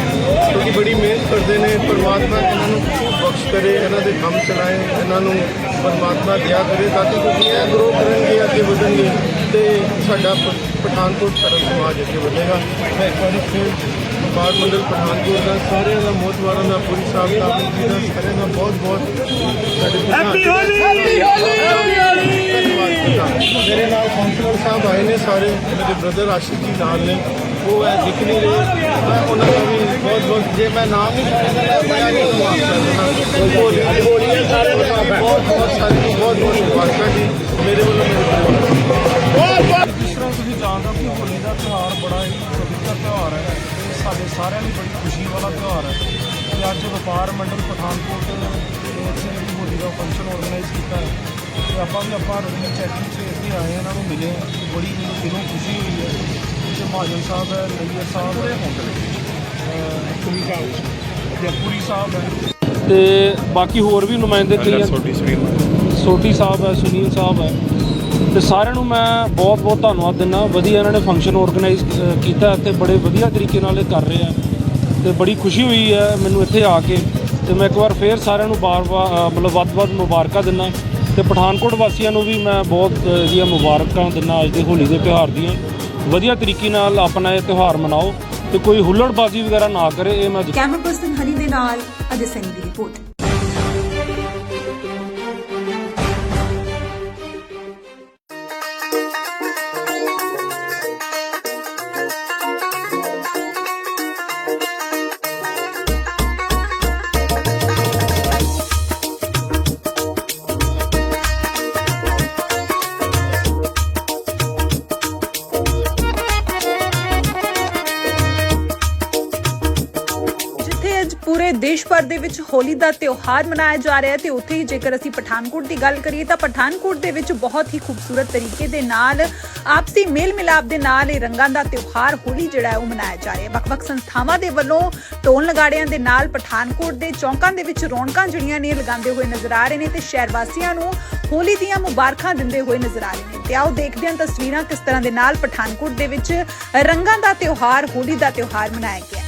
ਕਿਉਂਕਿ ਬੜੀ ਮਿਹਨਤ ਕਰਦੇ ਨੇ, ਪਰਮਾਤਮਾ ਇਹਨਾਂ ਨੂੰ ਖੂਬ ਬਖਸ਼ ਕਰੇ, ਇਹਨਾਂ ਦੇ ਕੰਮ ਚਲਾਏ, ਇਹਨਾਂ ਨੂੰ ਪਰਮਾਤਮਾ ਦਿਆ ਕਰੇ ਤਾਂ ਕਿ ਕਿਉਂਕਿ ਇਹ ਗਰੋ ਕਰਨਗੇ, ਅੱਗੇ ਵਧਣਗੇ ਤੇ ਸਾਡਾ ਪ- ਪਠਾਨਕੋਟ ਸਾਡਾ ਸਮਾਜ ਅੱਗੇ ਵਧੇਗਾ। ਮੈਂ ਇੱਕ ਵਾਰੀ ਫਿਰ ਵਪਾਰ ਮੰਡਲ ਪਠਾਨਕੋਟ ਦਾ ਸਾਰਿਆਂ ਦਾ ਮੋਤਵਾਰਾਂ ਦਾ ਪੂਰੀ ਸਾਹਿਬ ਦਾ ਜੀ ਦਾ ਸਾਰਿਆਂ ਦਾ ਬਹੁਤ ਬਹੁਤ ਸਾਡੇ ਹੈਪੀ ਹੋਲੀ ਮੇਰੇ ਨਾਲ ਕਾਉਂਸਲਰ ਸਾਹਿਬ ਆਏ ਨੇ ਸਾਰੇ ਮੇਰੇ ਬ੍ਰਦਰ ਆਸ਼ਿਕ ਜੀ ਨਾਲ ਨੇ। ਉਹ ਹੈ ਦਿਖ ਨਹੀਂ ਰਹੇ। ਮੈਂ ਉਹਨਾਂ ਦਾ ਵੀ ਬਹੁਤ ਬਹੁਤ ਜੇ ਮੈਂ ਨਾਮ ਨਹੀਂ ਲੈਂਦਾ ਮੈਂ ਨਹੀਂ ਹੋਲੀ ਹੋਲੀ ਸਾਰੇ ਬਹੁਤ ਬਹੁਤ ਸਾਰੀ ਬਹੁਤ ਬਹੁਤ ਮੁਬਾਰਕਾਂ ਜੀ ਮੇਰੇ ਵੱਲੋਂ ਮੇਰੇ ਪਰਿਵਾਰ ਨੂੰ। ਜਿਸ ਤਰ੍ਹਾਂ ਤੁਸੀਂ ਜਾਣਦੇ ਹੋ ਕਿ ਹੋਲੀ ਦਾ ਤਿਉਹਾਰ ਬੜਾ ਹੈ ਇਹ ਸਾਡੇ ਸਾਰਿਆਂ ਲਈ ਬੜੀ ਖੁਸ਼ੀ ਵਾਲਾ ਤਿਉਹਾਰ ਹੈ ਤੇ ਅੱਜ ਵਪਾਰ ਮੰਡਲ ਪਠਾਨਕੋਟ ਨੇ ਇੱਥੇ ਜਿਹੜੀ ਹੋਲੀ ਦਾ ਫੰਕਸ਼ਨ ਆਰਗੇਨਾਈਜ਼ ਕੀਤਾ ਹੈ। ਤੇ ਆਪਾਂ ਵੀ ਆਪਾਂ ਰਵਿੰਦਰ ਚੈਕਿੰਗ 'ਚ ਇੱਥੇ ਆਏ ਹਾਂ, ਇਹਨਾਂ ਨੂੰ ਮਿਲੇ ਹਾਂ। ਬੜੀ ਮੈਨੂੰ ਦਿਲੋਂ ਖੁਸ਼ੀ ਹੋਈ ਹੈ। ਤੇ ਮਹਾਜਨ ਸਾਹਿਬ ਹੈ ਨਈਅਰ ਸਾਹਿਬ ਹੈ। ਪੁਰੀ ਸਾਹਿਬ ਜੈਪੁਰੀ ਸਾਹਿਬ ਹੈ। ਤੇ ਬਾਕੀ ਹੋਰ ਵੀ ਨੁਮਾਇੰਦੇ ਕਈ ਸੋਟੀ ਸੋਟੀ ਸਾਹਿਬ ਹੈ ਸੁਨੀਲ ਸਾਹਿਬ ਹੈ। ਤੇ ਸਾਰਿਆਂ ਨੂੰ ਮੈਂ ਬਹੁਤ ਬਹੁਤ ਧੰਨਵਾਦ ਦਿੰਦਾ। ਵਧੀਆ ਇਹਨਾਂ ਨੇ ਫੰਕਸ਼ਨ ਆਰਗੇਨਾਈਜ਼ ਕੀਤਾ ਤੇ ਬੜੇ ਵਧੀਆ ਤਰੀਕੇ ਨਾਲ ਇਹ ਕਰ ਰਹੇ ਆ। ਤੇ ਬੜੀ ਖੁਸ਼ੀ ਹੋਈ ਹੈ ਮੈਨੂੰ ਇੱਥੇ ਆ ਕੇ। ਤੇ ਮੈਂ ਇੱਕ ਵਾਰ ਫੇਰ ਸਾਰਿਆਂ ਨੂੰ ਬਾਰ-ਬਾਰ ਮਤਲਬ ਵੱਧ-ਵੱਧ ਮੁਬਾਰਕਾਂ ਦਿੰਦਾ। ਤੇ ਪਠਾਨਕੋਟ ਵਾਸੀਆਂ ਨੂੰ ਵੀ ਮੈਂ ਬਹੁਤ ਅ, ਮੁਬਾਰਕਾਂ ਦਿੰਦਾ ਅੱਜ ਦੇ ਹੋਲੀ ਦੇ ਤਿਉਹਾਰ ਦੀਆਂ। ਵਧੀਆ ਤਰੀਕੇ ਨਾਲ ਆਪਣਾ ਇਹ ਤਿਉਹਾਰ ਮਨਾਓ ਤੇ ਕੋਈ ਹੁੱਲੜਬਾਜ਼ੀ ਵਗੈਰਾ ਨਾ ਕਰੇ ਇਹ ਮੈਂ ਕੈਮਰਾ ਪਰਸਨ ਹਨੀ ਦੇ ਨਾਲ ਅਜੇ ਸੈਨੀ ਦੀ ਰਿਪੋਰਟ। ਵਿੱਚ ਹੋਲੀ ਦਾ ਤਿਉਹਾਰ ਮਨਾਇਆ ਜਾ ਰਿਹਾ ਹੈ ਤੇ ਉੱਥੇ ਹੀ ਜੇਕਰ ਅਸੀਂ ਪਠਾਨਕੋਟ ਦੀ ਗੱਲ ਕਰੀਏ ਤਾਂ ਪਠਾਨਕੋਟ ਦੇ ਵਿੱਚ ਬਹੁਤ ਹੀ ਖੂਬਸੂਰਤ ਤਰੀਕੇ ਦੇ ਨਾਲ, ਆਪਸੀ ਮੇਲ ਮਿਲਾਪ ਦੇ ਨਾਲ ਇਹ ਰੰਗਾਂ ਦਾ ਤਿਉਹਾਰ ਹੋਲੀ ਜਿਹੜਾ ਹੈ ਉਹ ਮਨਾਇਆ ਜਾ ਰਿਹਾ ਹੈ। ਵੱਖ-ਵੱਖ ਸੰਸਥਾਵਾਂ ਦੇ ਵੱਲੋਂ ਟੋਲ ਨਗਾੜਿਆਂ ਦੇ ਨਾਲ ਪਠਾਨਕੋਟ ਦੇ ਚੌਂਕਾਂ ਦੇ ਵਿੱਚ ਰੌਣਕਾਂ ਜਿਹੜੀਆਂ ਨੇ ਲਗਾਉਂਦੇ ਹੋਏ ਨਜ਼ਰ ਆ ਰਹੇ ਨੇ ਤੇ ਸ਼ਹਿਰ ਵਾਸੀਆਂ ਨੂੰ ਹੋਲੀ ਦੀਆਂ ਮੁਬਾਰਕਾਂ ਦਿੰਦੇ ਹੋਏ ਨਜ਼ਰ ਆ ਰਹੇ ਨੇ। ਤੇ ਆਓ ਦੇਖਦੇ ਹਾਂ ਤਸਵੀਰਾਂ ਕਿਸ ਤਰ੍ਹਾਂ ਦੇ ਨਾਲ ਪਠਾਨਕੋਟ ਦੇ ਵਿੱਚ ਰੰਗਾਂ ਦਾ ਤਿਉਹਾਰ, ਹੋਲੀ ਦਾ ਤਿਉਹਾਰ ਮਨਾਇਆ ਗਿਆ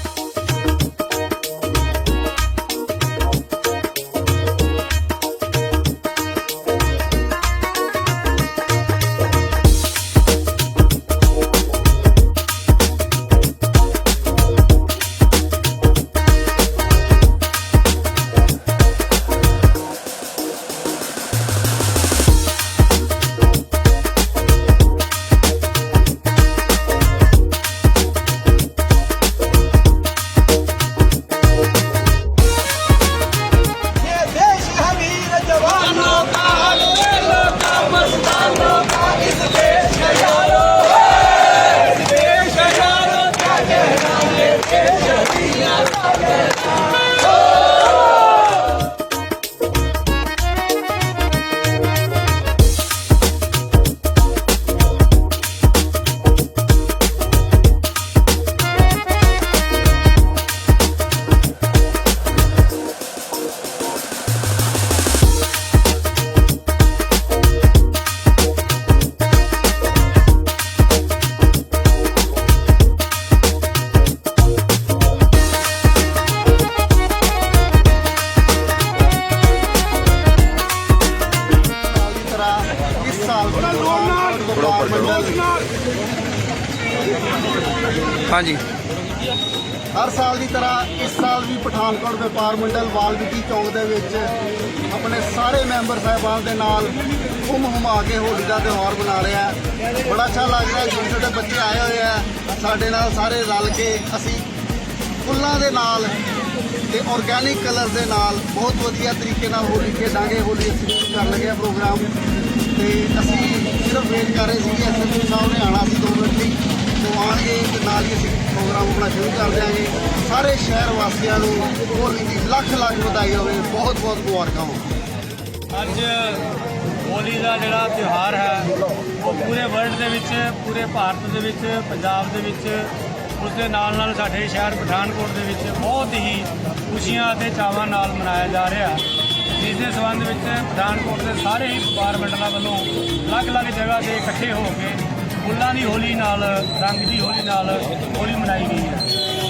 ਫੁੱਲਾਂ ਦੇ ਨਾਲ ਤੇ ਆਰਗੈਨਿਕ ਕਲਰ ਦੇ ਨਾਲ ਬਹੁਤ ਵਧੀਆ ਤਰੀਕੇ ਨਾਲ ਹੋਲੀ ਖੇਡਾਂਗੇ, ਹੋਲੀ ਅਸੀਂ ਕਰਨ ਲੱਗੇ ਪ੍ਰੋਗਰਾਮ ਤੇ ਅਸੀਂ ਸਿਰਫ ਵੇਟ ਕਰ ਰਹੇ ਸੀ ਕਿ ਐਸਐਸਪੀ ਸਾਹਿਬ ਨੇ ਆਣਾ ਸੀ 2 ਮਿੰਟ ਲਈ। ਤੋਂ ਆਉਣਗੇ ਤੇ ਨਾਲ ਹੀ ਅਸੀਂ ਪ੍ਰੋਗਰਾਮ ਆਪਣਾ ਸ਼ੁਰੂ ਕਰ ਦਿਆਂਗੇ। ਸਾਰੇ ਸ਼ਹਿਰ ਵਾਸੀਆਂ ਨੂੰ ਹੋਲੀ ਦੀ ਲੱਖ ਲੱਖ ਵਧਾਈ ਹੋਵੇ। ਬਹੁਤ ਬਹੁਤ ਮੁਬਾਰਕਾਂ ਹੋਣ। ਅੱਜ ਹੋਲੀ ਦਾ ਜਿਹੜਾ ਤਿਉਹਾਰ ਹੈ, ਉਹ ਪੂਰੇ ਵਰਲਡ ਦੇ ਵਿੱਚ, ਪੂਰੇ ਭਾਰਤ ਦੇ ਵਿੱਚ, ਪੰਜਾਬ ਦੇ ਵਿੱਚ ਉਸ ਦੇ ਨਾਲ ਨਾਲ ਸਾਡੇ ਸ਼ਹਿਰ ਪਠਾਨਕੋਟ ਦੇ ਵਿੱਚ ਬਹੁਤ ਹੀ ਖੁਸ਼ੀਆਂ ਅਤੇ ਚਾਵਾਂ ਨਾਲ ਮਨਾਇਆ ਜਾ ਰਿਹਾ ਜਿਸ ਦੇ ਸੰਬੰਧ ਵਿੱਚ ਪਠਾਨਕੋਟ ਦੇ ਸਾਰੇ ਹੀ ਵਪਾਰ ਮੰਡਲਾਂ ਵੱਲੋਂ ਅਲੱਗ-ਅਲੱਗ ਜਗ੍ਹਾ ਤੇ ਇਕੱਠੇ ਹੋ ਕੇ ਫੁੱਲਾਂ ਦੀ ਹੋਲੀ ਨਾਲ, ਰੰਗ ਦੀ ਹੋਲੀ ਨਾਲ ਹੋਲੀ ਮਨਾਈ ਗਈ ਹੈ।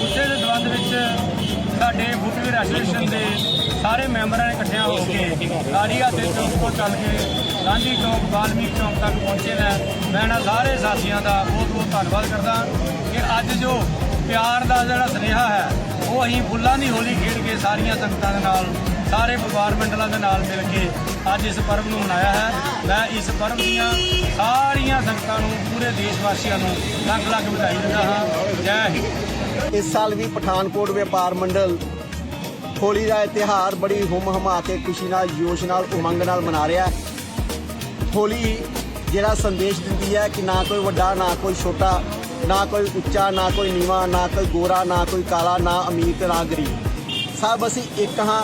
ਉਸੇ ਦੇ ਸੰਬੰਧ ਵਿੱਚ ਸਾਡੇ ਫੁੱਟਵੇਅਰ ਐਸੋਸੀਏਸ਼ਨ ਦੇ ਸਾਰੇ ਮੈਂਬਰਾਂ ਇਕੱਠਿਆਂ ਹੋ ਕੇ ਕਾਲੀਆ ਤੇ ਚੌਕ ਤੋਂ ਚੱਲ ਕੇ ਗਾਂਧੀ ਚੌਕ ਵਾਲਮੀਕ ਚੌਕ ਤੱਕ ਪਹੁੰਚੇ ਨੇ ਮੈਂ ਇਹਨਾਂ ਸਾਰੇ ਸਾਥੀਆਂ ਦਾ ਬਹੁਤ ਬਹੁਤ ਧੰਨਵਾਦ ਕਰਦਾ ਕਿ ਅੱਜ ਜੋ ਪਿਆਰ ਦਾ ਜਿਹੜਾ ਸੁਨੇਹਾ ਹੈ, ਉਹ ਅਸੀਂ ਫੁੱਲਾਂ ਦੀ ਹੋਲੀ ਖੇਡ ਕੇ ਸਾਰੀਆਂ ਸੰਗਤਾਂ ਦੇ ਨਾਲ, ਸਾਰੇ ਵਪਾਰ ਮੰਡਲਾਂ ਦੇ ਨਾਲ ਮਿਲ ਕੇ ਅੱਜ ਇਸ ਪਰਬ ਨੂੰ ਮਨਾਇਆ ਹੈ। ਮੈਂ ਇਸ ਪਰਬ ਦੀਆਂ ਸਾਰੀਆਂ ਸੰਗਤਾਂ ਨੂੰ, ਪੂਰੇ ਦੇਸ਼ ਵਾਸੀਆਂ ਨੂੰ ਲੱਖ ਲੱਖ ਵਧਾਈ ਦਿੰਦਾ ਹਾਂ। ਜੈ ਹਿੰਦ। ਇਸ ਸਾਲ ਵੀ ਪਠਾਨਕੋਟ ਵਪਾਰ ਮੰਡਲ ਹੋਲੀ ਦਾ ਇਹ ਬੜੀ ਹੁਮ ਹਮਾ ਕੇ ਖੁਸ਼ੀ ਨਾਲ, ਜੋਸ਼ ਨਾਲ, ਉਮੰਗ ਨਾਲ ਮਨਾ ਰਿਹਾ ਹੈ। ਹੋਲੀ ਜਿਹੜਾ ਸੰਦੇਸ਼ ਦਿੰਦੀ ਹੈ ਕਿ ਨਾ ਕੋਈ ਵੱਡਾ, ਨਾ ਕੋਈ ਛੋਟਾ, ਨਾ ਕੋਈ ਉੱਚਾ, ਨਾ ਕੋਈ ਨੀਵਾਂ, ਨਾ ਕੋਈ ਗੋਰਾ, ਨਾ ਕੋਈ ਕਾਲਾ, ਨਾ ਅਮੀਰ ਤੇ ਨਾ ਗਰੀਬ। ਸਭ ਅਸੀਂ ਇੱਕ ਹਾਂ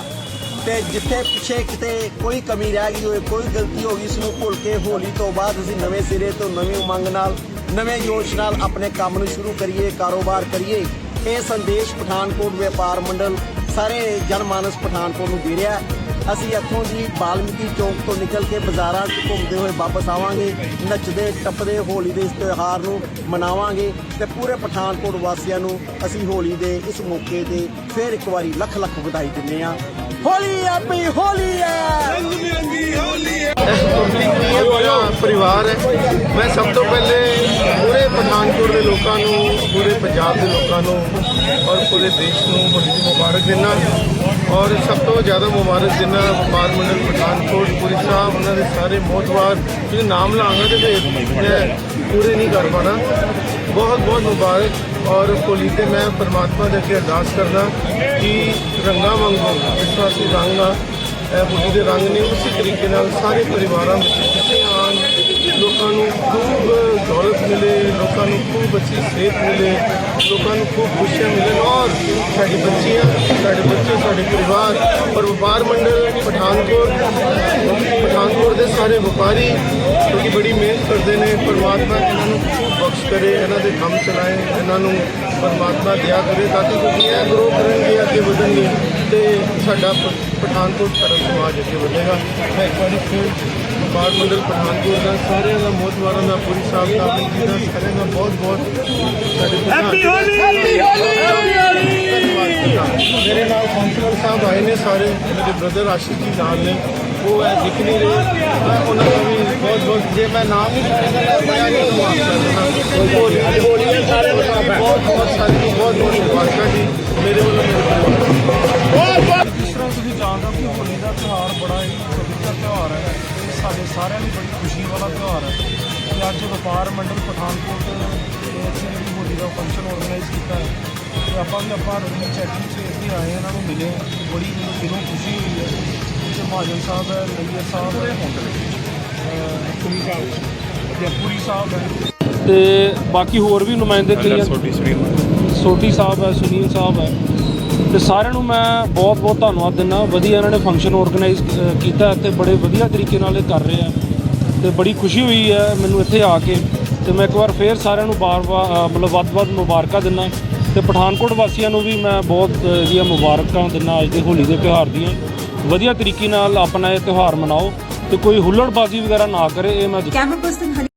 ਤੇ ਜਿੱਥੇ ਪਿੱਛੇ ਕਿਤੇ ਕੋਈ ਕਮੀ ਰਹਿ ਗਈ ਹੋਵੇ, ਕੋਈ ਗਲਤੀ ਹੋ ਗਈ ਇਸ ਨੂੰ ਭੁੱਲ ਕੇ ਹੋਲੀ ਤੋਂ ਬਾਅਦ ਅਸੀਂ ਨਵੇਂ ਸਿਰੇ ਤੋਂ ਨਵੀਂ ਉਮੰਗ ਨਾਲ, ਨਵੇਂ ਜੋਸ਼ ਨਾਲ ਆਪਣੇ ਕੰਮ ਨੂੰ ਸ਼ੁਰੂ ਕਰੀਏ, ਕਾਰੋਬਾਰ ਕਰੀਏ। ਇਹ ਸੰਦੇਸ਼ ਪਠਾਨਕੋਟ ਵਪਾਰ ਮੰਡਲ ਸਾਰੇ ਜਨਮਾਨਸ ਪਠਾਨਕੋਟ ਨੂੰ ਦੇ ਰਿਹਾ ਅਸੀਂ ਇੱਥੋਂ ਦੀ ਬਾਲਮੀਕੀ ਚੌਕ ਤੋਂ ਨਿਕਲ ਕੇ ਬਾਜ਼ਾਰਾਂ 'ਚ ਘੁੰਮਦੇ ਹੋਏ ਵਾਪਸ ਆਵਾਂਗੇ, ਨੱਚਦੇ, ਟੱਪਦੇ, ਹੋਲੀ ਦੇ ਇਸ ਤਿਉਹਾਰ ਨੂੰ ਮਨਾਵਾਂਗੇ ਤੇ ਪੂਰੇ ਪਠਾਨਕੋਟ ਵਾਸੀਆਂ ਨੂੰ ਅਸੀਂ ਹੋਲੀ ਦੇ ਇਸ ਮੌਕੇ ਤੇ ਫਿਰ ਇੱਕ ਵਾਰੀ ਲੱਖ ਲੱਖ ਵਧਾਈ ਦਿੰਦੇ ਹਾਂ। ਹੋਲੀ ਆਪਣੀ ਹੋਲੀ ਹੈ ਇਸ ਕੁਰਲੀ ਮੇਰਾ ਪਰਿਵਾਰ ਹੈ। ਮੈਂ ਸਭ ਤੋਂ ਪਹਿਲੇ ਪੂਰੇ ਪਠਾਨਕੋਟ ਦੇ ਲੋਕਾਂ ਨੂੰ, ਪੂਰੇ ਪੰਜਾਬ ਦੇ ਲੋਕਾਂ ਨੂੰ ਔਰ ਪੂਰੇ ਦੇਸ਼ ਨੂੰ ਹੋਲੀ ਦੀ ਮੁਬਾਰਕ ਦਿੰਦਾ ਔਰ ਸਭ ਤੋਂ ਜ਼ਿਆਦਾ ਮੁਬਾਰਕ ਦਿੰਦਾ ਵਪਾਰ ਮੰਡਲ ਪਠਾਨਕੋਟ। ਪੁਲਿਸ ਸਾਹਿਬ ਉਹਨਾਂ ਦੇ ਸਾਰੇ ਮੋਹਤਵਾਰ ਜੇ ਨਾਮ ਲਾਂਗਾ ਤੇ ਮੈਂ ਪੂਰੇ ਨਹੀਂ ਕਰ ਪਾਣਾ। ਬਹੁਤ ਬਹੁਤ ਮੁਬਾਰਕ। ਔਰ ਹੋਲੀ ਤੇ ਮੈਂ ਪਰਮਾਤਮਾ ਦੇ ਅੱਗੇ ਅਰਦਾਸ ਕਰਦਾ ਕਿ ਰੰਗਾਂ ਵਾਂਗੂ ਵਿਸ਼ਵਾਸੀ ਰੰਗ ਆ ਇਹ ਹੋਲੀ ਦੇ ਰੰਗ ਨੇ, ਉਸੇ ਤਰੀਕੇ ਨਾਲ ਸਾਰੇ ਪਰਿਵਾਰਾਂ ਵਿੱਚ ਲੋਕਾਂ ਨੂੰ ਖੂਬ ਦੌਲਤ ਮਿਲੇ, ਲੋਕਾਂ ਨੂੰ ਖੂਬ ਅੱਛੀ ਸਿਹਤ ਮਿਲੇ, ਲੋਕਾਂ ਨੂੰ ਖੂਬ ਖੁਸ਼ੀਆਂ ਮਿਲਣ। ਔਰ ਸਾਡੀ ਬੱਚੀਆਂ ਸਾਡੇ ਬੱਚੇ, ਸਾਡੇ ਪਰਿਵਾਰ ਔਰ ਵਪਾਰ ਮੰਡਲ, ਪਠਾਨਕੋਟ ਪਠਾਨਕੋਟ ਦੇ ਸਾਰੇ ਵਪਾਰੀ, ਕਿਉਂਕਿ ਬੜੀ ਮਿਹਨਤ ਕਰਦੇ ਨੇ, ਪਰਮਾਤਮਾ ਇਹਨਾਂ ਨੂੰ ਖੂਬ ਬਖਸ਼ ਕਰੇ, ਇਹਨਾਂ ਦੇ ਕੰਮ ਚਲਾਏ, ਇਹਨਾਂ ਨੂੰ ਪਰਮਾਤਮਾ ਦਿਆ ਕਰੇ, ਤਾਂ ਕਿ ਕਿਉਂਕਿ ਇਹ ਗਰੋ ਕਰਨਗੇ ਅੱਗੇ ਵਧਣਗੇ ਤੇ ਸਾਡਾ ਪ- ਪਠਾਨਕੋਟ ਧਰਮ ਸਮਾਜ ਅੱਗੇ ਵਧੇਗਾ। ਮੈਂ ਇੱਕ ਵਾਰੀ ਫਿਰ ਵਪਾਰ ਮੰਡਲ ਪਠਾਨਕੋਟ ਦਾ ਸਾਰਿਆਂ ਦਾ ਮੋਤਵਾਰਾਂ ਦਾ ਪੂਰੀ ਸਾਹਿਬ ਦਾ ਜੀ ਦਾ ਸਾਰਿਆਂ ਦਾ ਬਹੁਤ ਬਹੁਤ ਸਾਡੇ ਹੈਪੀ ਹੋਲੀ ਮੇਰੇ ਨਾਲ ਕਾਉਂਸਲਰ ਸਾਹਿਬ ਆਏ ਨੇ ਸਾਰੇ ਮੇਰੇ ਬ੍ਰਦਰ ਆਸ਼ਿਕ ਜੀ ਨਾਲ ਨੇ। ਉਹ ਹੈ ਦਿਖ ਨਹੀਂ ਰਹੇ। ਮੈਂ ਉਹਨਾਂ ਦਾ ਵੀ ਬਹੁਤ ਬਹੁਤ ਜੇ ਮੈਂ ਨਾਮ ਨਹੀਂ ਲੈਣਾ ਮੈਂ ਨਹੀਂ ਹੋਲੀ ਹੋਲੀ ਸਾਰੇ ਬਹੁਤ ਬਹੁਤ ਸਾਰੀ ਬਹੁਤ ਬਹੁਤ ਮੁਬਾਰਕਾਂ ਜੀ। ਮੇਰੇ ਵੱਲੋਂ ਮੇਰੇ ਪਰਿਵਾਰ ਵਪਾਰ ਮੰਡਲ ਪਠਾਨਕੋਟ ਤੇ ਅਸੀਂ ਜਿਹੜੀ ਹੋਲੀ ਦਾ ਫੰਕਸ਼ਨ ਆਰਗੇਨਾਈਜ਼ ਕੀਤਾ ਹੈ। ਤੇ ਆਪਾਂ ਵੀ ਆਪਾਂ ਰੋਟੀ ਚੈਕਿੰਗ 'ਚ ਇੱਥੇ ਆਏ ਇਹਨਾਂ ਨੂੰ ਮਿਲੇ। ਬੜੀ ਮੈਨੂੰ ਦਿਲੋਂ ਖੁਸ਼ੀ ਹੋਈ ਹੈ। ਤੇ ਮਹਾਜਨ ਸਾਹਿਬ ਹੈ ਨਈਅਰ ਸਾਹਿਬ ਹੈ। ਪੁਰੀ ਸਾਹਿਬ ਜੈਪੁਰੀ ਸਾਹਿਬ ਹੈ। ਤੇ ਬਾਕੀ ਹੋਰ ਵੀ ਨੁਮਾਇੰਦੇ ਕਈ ਆ। ਸੋਟੀ ਸਾਹਿਬ ਹੈ ਸੁਨੀਲ ਸਾਹਿਬ ਹੈ। ਤੇ ਸਾਰਿਆਂ ਨੂੰ ਮੈਂ ਬਹੁਤ ਬਹੁਤ ਧੰਨਵਾਦ ਦਿੰਦਾ। ਵਧੀਆ ਇਹਨਾਂ ਨੇ ਫੰਕਸ਼ਨ ਆਰਗੇਨਾਈਜ਼ ਕੀਤਾ ਤੇ ਬੜੇ ਵਧੀਆ ਤਰੀਕੇ ਨਾਲ ਇਹ ਕਰ ਰਹੇ ਆ। ਤੇ ਬੜੀ ਖੁਸ਼ੀ ਹੋਈ ਹੈ ਮੈਨੂੰ ਇੱਥੇ ਆ ਕੇ ਤੇ ਮੈਂ ਇੱਕ ਵਾਰ ਫੇਰ ਸਾਰਿਆਂ ਨੂੰ ਬਾਰ-ਬਾਰ ਮਤਲਬ ਵੱਧ-ਵੱਧ ਮੁਬਾਰਕਾਂ ਦਿੰਦਾ। ਤੇ ਪਠਾਨਕੋਟ ਵਾਸੀਆਂ ਨੂੰ ਵੀ ਮੈਂ ਬਹੁਤ ਅ, ਮੁਬਾਰਕਾਂ ਦਿੰਦਾ ਅੱਜ ਦੇ ਹੋਲੀ ਦੇ ਤਿਉਹਾਰ ਦੀਆਂ। ਵਧੀਆ ਤਰੀਕੇ ਨਾਲ ਆਪਣਾ ਇਹ ਤਿਉਹਾਰ ਮਨਾਓ ਤੇ ਕੋਈ ਹੁੱਲੜਬਾਜ਼ੀ ਵਗੈਰਾ ਨਾ ਕਰੇ ਇਹ ਮੈਂ ਕੈਮਰਾ ਪਰਸਨ